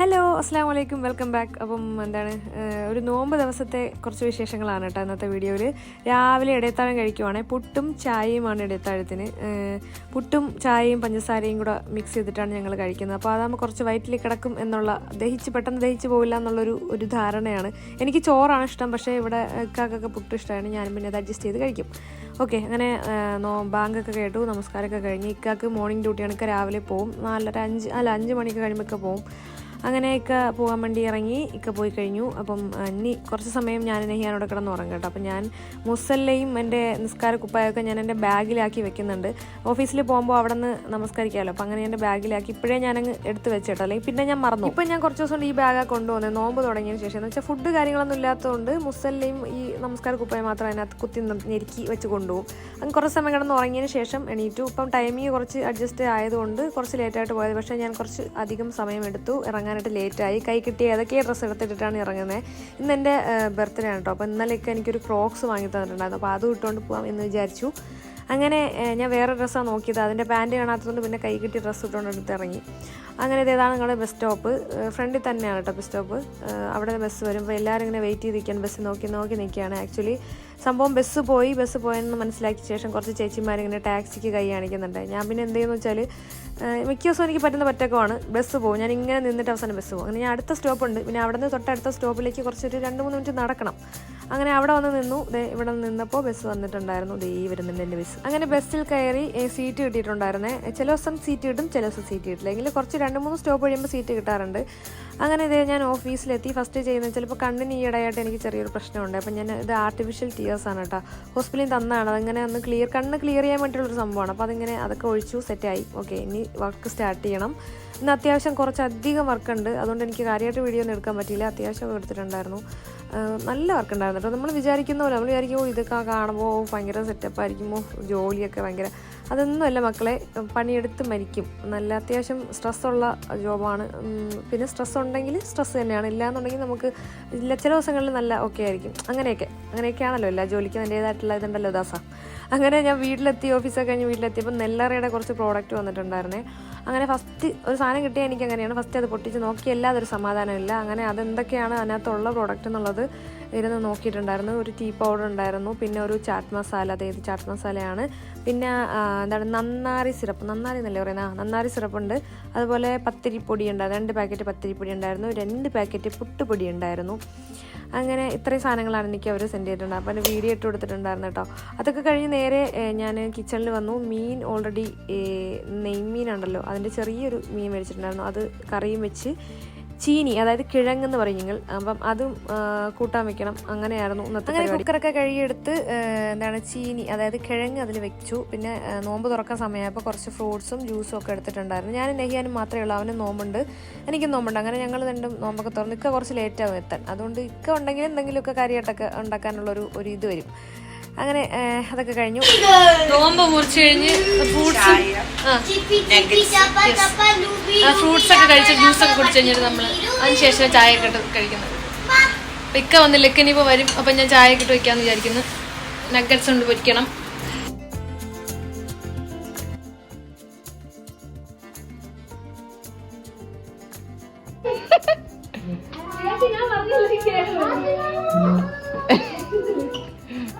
Hello അസ്സാം വലൈക്കും welcome back അപ്പം എന്താണ് ഒരു നോമ്പ് ദിവസത്തെ കുറച്ച് വിശേഷങ്ങളാണ് കേട്ടോ ഇന്നത്തെ വീഡിയോയിൽ രാവിലെ ഇടയത്താഴം കഴിക്കുവാണെങ്കിൽ പുട്ടും ചായയുമാണ് ഇടയത്താഴത്തിന്. പുട്ടും ചായയും പഞ്ചസാരയും കൂടെ മിക്സ് ചെയ്തിട്ടാണ് ഞങ്ങൾ കഴിക്കുന്നത്. അപ്പോൾ അതാകുമ്പോൾ കുറച്ച് വയറ്റിൽ കിടക്കും എന്നുള്ള ദഹിച്ച് പെട്ടെന്ന് ദഹിച്ച് പോവില്ല എന്നുള്ളൊരു ഒരു ധാരണയാണ്. എനിക്ക് ചോറാണ് ഇഷ്ടം പക്ഷേ ഇവിടെ ഇക്കാക്കൊക്കെ പുട്ട് ഇഷ്ടമാണ്. ഞാനും പിന്നെ അത് അഡ്ജസ്റ്റ് ചെയ്ത് കഴിക്കും. ഓക്കെ അങ്ങനെ നോ ബാങ്കൊക്കെ കേട്ടു നമസ്കാരമൊക്കെ കഴിഞ്ഞ് ഇക്കാക്ക് മോർണിംഗ് ഡ്യൂട്ടിയാണ് ഇക്ക രാവിലെ പോവും. നാലര അഞ്ച് അല്ല അഞ്ച് മണിക്ക് കഴിയുമ്പോൾ പോവും. അങ്ങനെ ഇക്ക പോകാൻ വേണ്ടി ഇറങ്ങി ഇക്ക പോയി കഴിഞ്ഞു. അപ്പം ഇനി കുറച്ച് സമയം ഞാൻ നെഹിയാനോട് കിടന്ന് ഉറങ്ങും കേട്ടോ. അപ്പം ഞാൻ മുസല്ലയും എന്റെ നിസ്കാര കുപ്പായൊക്കെ ഞാൻ എന്റെ ബാഗിലാക്കി വെക്കുന്നുണ്ട്. ഓഫീസിൽ പോകുമ്പോൾ അവിടെ നിന്ന് നമസ്കരിക്കാമല്ലോ. അപ്പം അങ്ങനെ എന്റെ ബാഗിലാക്കി ഇപ്പോഴേ ഞാനങ്ങ് എടുത്ത് വെച്ചിട്ടോ. അല്ലെങ്കിൽ പിന്നെ ഞാൻ മറന്നു ഇപ്പം ഞാൻ കുറച്ച് ദിവസം ഈ ബാഗ് കൊണ്ടുപോകുന്നത് നോമ്പ് തുടങ്ങിയതിന് ശേഷം. എന്ന് വെച്ചാൽ ഫുഡ് കാര്യങ്ങളൊന്നും ഇല്ലാത്തതുകൊണ്ട് മുസല്ലയും ഈ നമസ്കാര കുപ്പായം മാത്രം അതിനകത്ത് കുത്തി ഞെരുക്കി വെച്ച് കൊണ്ടുപോകും. അങ്ങ് കുറച്ച് സമയം കിടന്ന് ഉറങ്ങിയതിന് ശേഷം എണീറ്റു. ഇപ്പം ടൈമിങ് കുറച്ച് അഡ്ജസ്റ്റ് ആയതുകൊണ്ട് കുറച്ച് ലേറ്റായിട്ട് പോയത്. പക്ഷേ ഞാൻ കുറച്ച് അധികം സമയം എടുത്തു. ഇറങ്ങാനായിട്ട് ലേറ്റായി. കൈ കിട്ടി ഏതൊക്കെ ഡ്രസ്സ് എടുത്തിട്ടാണ് ഇറങ്ങുന്നത് ഇന്ന് എന്റെ ബർത്ത്ഡേ ആണ് കേട്ടോ അപ്പോൾ ഇന്നലെയൊക്കെ എനിക്കൊരു ക്രോക്സ് വാങ്ങി തന്നിട്ടുണ്ടായിരുന്നു. അപ്പോൾ അത് ഇട്ടുകൊണ്ട് പോകാം എന്ന് വിചാരിച്ചു. അങ്ങനെ ഞാൻ വേറെ ഡ്രസ്സാണ് നോക്കിയത്. അതിന്റെ പാന്റ് കാണാത്തതുകൊണ്ട് പിന്നെ കൈ കിട്ടി ഡ്രസ്സ് ഇട്ടുകൊണ്ട് എടുത്ത് ഇറങ്ങി. അങ്ങനെ ഇതേതാണ് നിങ്ങളുടെ ബസ് സ്റ്റോപ്പ് ഫ്രണ്ടിൽ തന്നെയാണ് കേട്ടോ ബസ് സ്റ്റോപ്പ് അവിടെ ബസ് വരുമ്പോൾ എല്ലാവരും ഇങ്ങനെ വെയിറ്റ് ചെയ്തിരിക്കാൻ ബസ് നോക്കി നോക്കി നിൽക്കുകയാണ് ആക്ച്വലി സംഭവം ബസ് പോയി. ബസ് പോയെന്ന് മനസ്സിലാക്കിയ ശേഷം കുറച്ച് ചേച്ചിമാരിങ്ങനെ ടാക്സിക്ക് കൈ കാണിക്കുന്നുണ്ട്. ഞാൻ പിന്നെ എന്ത് ചെയ്യുന്നു വെച്ചാൽ മിക്ക ദിവസവും എനിക്ക് പറ്റുന്ന പറ്റക്കമാണ്. ബസ് പോകും. ഞാൻ ഇങ്ങനെ നിന്നിട്ട് അവസാനം ബസ് പോകും. അങ്ങനെ ഞാൻ അടുത്ത സ്റ്റോപ്പുണ്ട് പിന്നെ അവിടെ നിന്ന് തൊട്ടടുത്ത സ്റ്റോപ്പിലേക്ക് കുറച്ചൊരു രണ്ട് മൂന്ന് മിനിറ്റ് നടക്കണം. അങ്ങനെ അവിടെ വന്ന് നിന്നു. ദേ ഇവിടെ നിന്നപ്പോൾ ബസ് വന്നിട്ടുണ്ടായിരുന്നു. ദേ വരുന്നുണ്ട് എന്റെ ബസ്. അങ്ങനെ ബസ്സിൽ കയറി സീറ്റ് കിട്ടിയിട്ടുണ്ടായിരുന്നേ. ചില ദിവസം സീറ്റ് കിട്ടും ചില ദിവസം സീറ്റ് കിട്ടില്ല. എങ്കിൽ കുറച്ച് രണ്ട് മൂന്ന് സ്റ്റോപ്പ് കഴിയുമ്പോൾ സീറ്റ് കിട്ടാറുണ്ട്. അങ്ങനെ ഇതേ ഞാൻ ഓഫീസിലെത്തി. ഫസ്റ്റ് ചെയ്യുന്നത് ചിലപ്പോൾ കണ്ണിന് ഈയിടെയായിട്ട് എനിക്ക് ചെറിയൊരു പ്രശ്നമുണ്ട്. അപ്പം ഞാൻ ഇത് ആർട്ടിഫിഷ്യൽ ടീയേഴ്സ് ആണ് കേട്ടോ. ഹോസ്പിറ്റലിൽ തന്നതാണ് അതങ്ങനെ ഒന്ന് ക്ലിയർ കണ്ണ് ക്ലിയർ ചെയ്യാൻ വേണ്ടിയുള്ളൊരു സംഭവമാണ്. അപ്പോൾ അതിങ്ങനെ അതൊക്കെ ഒഴിച്ചു സെറ്റായി ഓക്കെ ഇനി വർക്ക് സ്റ്റാർട്ട് ചെയ്യണം. ഇന്ന് അത്യാവശ്യം കുറച്ചധികം വർക്ക് ഉണ്ട്. അതുകൊണ്ട് എനിക്ക് കാര്യമായിട്ട് വീഡിയോ ഒന്നും എടുക്കാൻ പറ്റിയില്ല. അത്യാവശ്യം എടുത്തിട്ടുണ്ടായിരുന്നു. നല്ല വർക്ക് ഉണ്ടായിരുന്നു കേട്ടോ നമ്മൾ വിചാരിക്കുന്ന പോലെ നമ്മൾ വിചാരിക്കുമോ ഇതൊക്കെ കാണുമ്പോൾ ഭയങ്കര സെറ്റപ്പ് ആയിരിക്കുമോ ജോലിയൊക്കെ ഭയങ്കര അതൊന്നുമല്ല മക്കളെ പണിയെടുത്ത് മരിക്കും. നല്ല അത്യാവശ്യം സ്ട്രെസ്സുള്ള ജോബാണ്. പിന്നെ സ്ട്രെസ് ഉണ്ടെങ്കിൽ സ്ട്രെസ് തന്നെയാണ്. ഇല്ലാന്നുണ്ടെങ്കിൽ നമുക്ക് ഇല്ല ചില ദിവസങ്ങളിൽ നല്ല ഓക്കെ ആയിരിക്കും. അങ്ങനെയൊക്കെ. അങ്ങനെയൊക്കെയാണല്ലോ എല്ലാ ജോലിക്കും അതിന്റേതായിട്ടുള്ള ഇതുണ്ടല്ലോ ദാസ. അങ്ങനെ ഞാൻ വീട്ടിലെത്തി ഓഫീസൊക്കെ കഴിഞ്ഞ് വീട്ടിലെത്തിയപ്പോൾ നെല്ലറയുടെ കുറച്ച് പ്രോഡക്റ്റ് വന്നിട്ടുണ്ടായിരുന്നേ. അങ്ങനെ ഫസ്റ്റ് ഒരു സാധനം കിട്ടിയാൽ എനിക്ക് അങ്ങനെയാണ് ഫസ്റ്റ് അത് പൊട്ടിച്ച് നോക്കിയല്ല അതൊരു സമാധാനമില്ല. അങ്ങനെ അതെന്തൊക്കെയാണ് അതിനകത്തുള്ള പ്രോഡക്റ്റ് എന്നുള്ളത് ഇരുന്ന് നോക്കിയിട്ടുണ്ടായിരുന്നു. ഒരു ടീ പൗഡർ ഉണ്ടായിരുന്നു. പിന്നെ ഒരു ചാറ്റ് മസാല അതായത് ചാറ്റ് മസാലയാണ്. പിന്നെ എന്താണ് നന്നാരി സിറപ്പ്. നന്നാരി എന്നല്ലേ പറയുന്നത് നന്നാരി സിറപ്പ് ഉണ്ട് അതുപോലെ പത്തിരിപ്പൊടി ഉണ്ടായിരുന്നു രണ്ട് പാക്കറ്റ് പത്തിരിപ്പൊടി ഉണ്ടായിരുന്നു. രണ്ട് പാക്കറ്റ് പുട്ടുപൊടി ഉണ്ടായിരുന്നു. അങ്ങനെ ഇത്രയും സാധനങ്ങളാണ് എനിക്ക് അവർ സെൻഡ് ചെയ്തിട്ടുണ്ട്. അപ്പോൾ എന്റെ വീഡിയോ ഇട്ട് കൊടുത്തിട്ടുണ്ടായിരുന്നു കേട്ടോ. അതൊക്കെ കഴിഞ്ഞ് നേരെ ഞാൻ കിച്ചണിൽ വന്നു. മീൻ ഓൾറെഡി നെയ്മീൻ ഉണ്ടല്ലോ. അതിന്റെ ചെറിയൊരു മീൻ മേടിച്ചിട്ടുണ്ടായിരുന്നു. അത് കറിയും വെച്ച് ചീനി അതായത് കിഴങ്ങെന്ന് പറയും നിങ്ങൾ. അപ്പം അതും കൂട്ടാൻ വെക്കണം. അങ്ങനെയായിരുന്നു ഇന്നത്തെ അങ്ങനെ കുക്കറൊക്കെ കഴുകിയെടുത്ത് എന്താണ് ചീനി അതായത് കിഴങ്ങ് അതിൽ വെച്ചു. പിന്നെ നോമ്പ് തുറക്കാൻ സമയമായപ്പോൾ കുറച്ച് ഫ്രൂട്ട്സും ജ്യൂസും ഒക്കെ എടുത്തിട്ടുണ്ടായിരുന്നു. ഞാൻ നെഹിയാനും മാത്രമേ ഉള്ളൂ. അവന് നോമ്പുണ്ട്. എനിക്കും നോമ്പുണ്ട്. അങ്ങനെ ഞങ്ങൾ രണ്ടും നോമ്പൊക്കെ തുറന്ന്. ഇക്ക കുറച്ച് ലേറ്റ് ആവും എത്താൻ. അതുകൊണ്ട് ഇക്ക ഉണ്ടെങ്കിൽ എന്തെങ്കിലുമൊക്കെ കാര്യമായിട്ടൊക്കെ ഉണ്ടാക്കാനുള്ളൊരു ഒരു ഇത് വരും. അങ്ങനെ അതൊക്കെ കഴിഞ്ഞു. നോമ്പ് മുറിച്ച് കഴിഞ്ഞ് ഫ്രൂട്ട്സ് ഫ്രൂട്ട്സ് ഒക്കെ കഴിച്ച് ജ്യൂസ് ഒക്കെ കുടിച്ച് കഴിഞ്ഞിട്ട് നമ്മൾ അതിനുശേഷം ചായ ഒക്കെ ഇട്ട് കഴിക്കുന്നത്. അപ്പൊ ഇക്ക വന്നില്ല ഇക്ക ഇനിയിപ്പോൾ വരും അപ്പം ഞാൻ ചായ ഒക്കെ ഇട്ട് വിചാരിക്കുന്നു. നഗറ്റ്സ് കൊണ്ട് പൊരിക്കണം.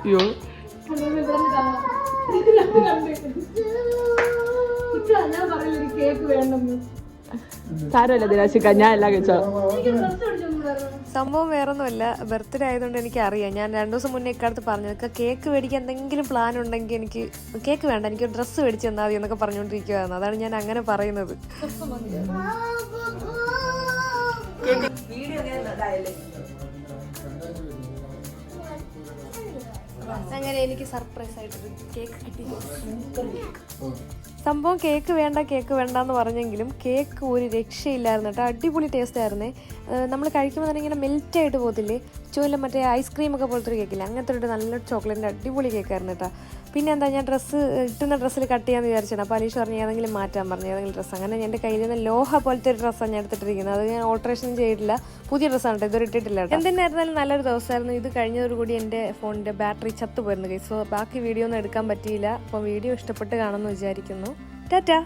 അയ്യോ. സാരമല്ല ദിനാശിക്ക ഞാൻ എല്ലാം കഴിച്ചോ? സംഭവം വേറൊന്നുമല്ല. ബർത്ത്ഡേ ആയതുകൊണ്ട് എനിക്ക് അറിയാം ഞാൻ രണ്ടു ദിവസം മുന്നേ ഇക്കാലത്ത് പറഞ്ഞു "ഇക്ക, കേക്ക് മേടിക്കാൻ എന്തെങ്കിലും പ്ലാൻ ഉണ്ടെങ്കിൽ എനിക്ക് കേക്ക് വേണ്ട എനിക്ക് ഡ്രസ്സ് മേടിച്ച് തന്നാൽ മതി എന്നൊക്കെ പറഞ്ഞുകൊണ്ടിരിക്കുകയാണ് അതാണ് ഞാൻ അങ്ങനെ പറയുന്നത്. അങ്ങനെ എനിക്ക് സർപ്രൈസ് ആയിട്ടൊരു കേക്ക് കിട്ടി. സംഭവം കേക്ക് വേണ്ട കേക്ക് വേണ്ട എന്ന് പറഞ്ഞെങ്കിലും കേക്ക് ഒരു രക്ഷയില്ലായിരുന്നു കേട്ടോ. അടിപൊളി ടേസ്റ്റ് ആയിരുന്നു. നമ്മൾ കഴിക്കുമ്പോൾ തന്നെ ഇങ്ങനെ മെൽറ്റ് ആയിട്ട് പോകത്തില്ലേ? ചുവല്ല മറ്റേ ഐസ്ക്രീമൊക്കെ പോലത്തെ ഒരു കേക്കില്ല അങ്ങനത്തെ ഒരു നല്ല ചോക്ലേറ്റിന്റെ അടിപൊളി കേക്കായിരുന്നു കേട്ടോ. പിന്നെ എന്താ ഞാൻ ഡ്രസ്സ് ഇട്ടുന്ന ഡ്രസ്സിൽ കട്ട് ചെയ്യാമെന്ന് വിചാരിച്ചാണ്. അപ്പോൾ അലീഷ് പറഞ്ഞു ഏതെങ്കിലും മാറ്റാൻ പറഞ്ഞു ഏതെങ്കിലും ഡ്രസ്സ്. അങ്ങനെ എന്റെ കയ്യിൽ നിന്ന് ലോഹ പോലത്തെ ഒരു ഡ്രസ്സാണ് ഞാൻ എടുത്തിട്ടിരിക്കുന്നത്. അത് ഞാൻ ഓൾട്രേഷൻ ചെയ്തിട്ടില്ല. പുതിയ ഡ്രസ്സാണ് ഇതുവരെ ഇട്ടിട്ടില്ല. എന്തിനായിരുന്നാലും നല്ലൊരു ദിവസമായിരുന്നു. ഇത് കഴിഞ്ഞതോടുകൂടി എന്റെ ഫോണിന്റെ ബാറ്ററി ചത്തു പോയിരുന്നു സോ ബാക്കി വീഡിയോ ഒന്നും എടുക്കാൻ പറ്റിയില്ല. അപ്പോൾ വീഡിയോ ഇഷ്ടപ്പെട്ട് കാണുമെന്ന് വിചാരിക്കുന്നു. ടാറ്റാ!